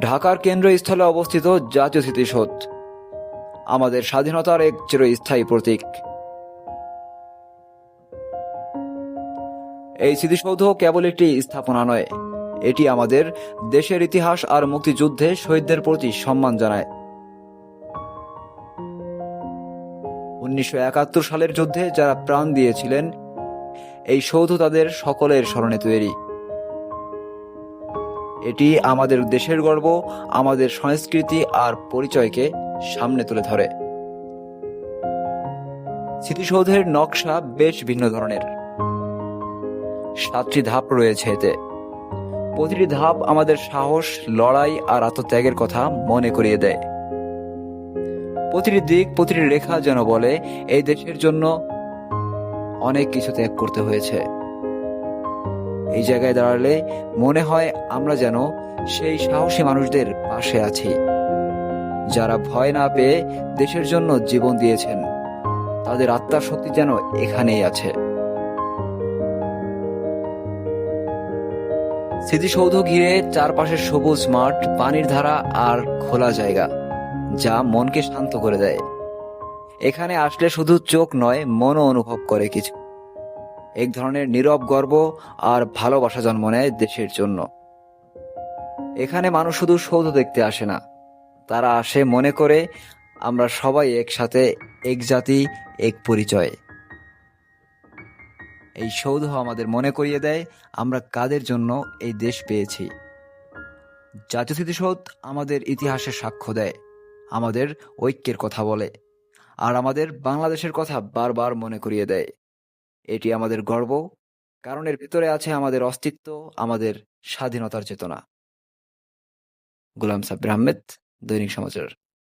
ঢাকার কেন্দ্রস্থলে অবস্থিত জাতীয় স্মৃতিসৌধ, আমাদের স্বাধীনতার এক চিরস্থায়ী প্রতীক। এই স্মৃতিসৌধ কেবল একটি স্থাপনা নয়, এটি আমাদের দেশের ইতিহাস আর মুক্তিযুদ্ধে শহীদদের প্রতি সম্মান জানায়। উনিশশো একাত্তর সালের যুদ্ধে যারা প্রাণ দিয়েছিলেন, এই সৌধ তাদের সকলের স্মরণে তৈরি। এটি আমাদের দেশের গর্ব, আমাদের সংস্কৃতি আর পরিচয়কে সামনে তুলে ধরে। স্মৃতিসৌধের নকশা বেশ ভিন্ন ধরনের। সাতটি ধাপ রয়েছে এতে। প্রতিটি ধাপ আমাদের সাহস, লড়াই আর আত্মত্যাগের কথা মনে করিয়ে দেয়। প্রতিটি দিক, প্রতিটি রেখা যেন বলে, এই দেশের জন্য অনেক কিছু ত্যাগ করতে হয়েছে। এই জায়গায় দাঁড়ালে মনে হয় আমরা যেন সেই সাহসী মানুষদের পাশে আছি। যারা ভয় না পেয়ে দেশের জন্য জীবন দিয়েছেন, তাদের আত্মার শক্তি যেন এখানেই আছে। স্মৃতিসৌধ ঘিরে চারপাশে সবুজ মাঠ, পানির ধারা আর খোলা জায়গা, যা মনকে শান্ত করে দেয়। এখানে আসলে শুধু চোখ নয়, মনও অনুভব করে কিছু। এক ধরনের নীরব গর্ব আর ভালোবাসা জন্ম নেয় দেশের জন্য। এখানে মানুষ শুধু সৌধ দেখতে আসে না। তারা আসে মনে করে আমরা সবাই একসাথে, এক জাতি, এক পরিচয়। এই সৌধ আমাদের মনে করিয়ে দেয়, আমরা কাদের জন্য এই দেশ পেয়েছি। জাতীয় স্মৃতিসৌধ আমাদের ইতিহাসের সাক্ষ্য দেয়, আমাদের ঐক্যের কথা বলে, আর আমাদের বাংলাদেশের কথা বারবার মনে করিয়ে দেয়। এটি আমাদের গর্ব, কারণ এর ভিতরে আছে আমাদের অস্তিত্ব, আমাদের স্বাধীনতার চেতনা। গোলাম সাব্বির আহমেদ, দৈনিক সমাচার।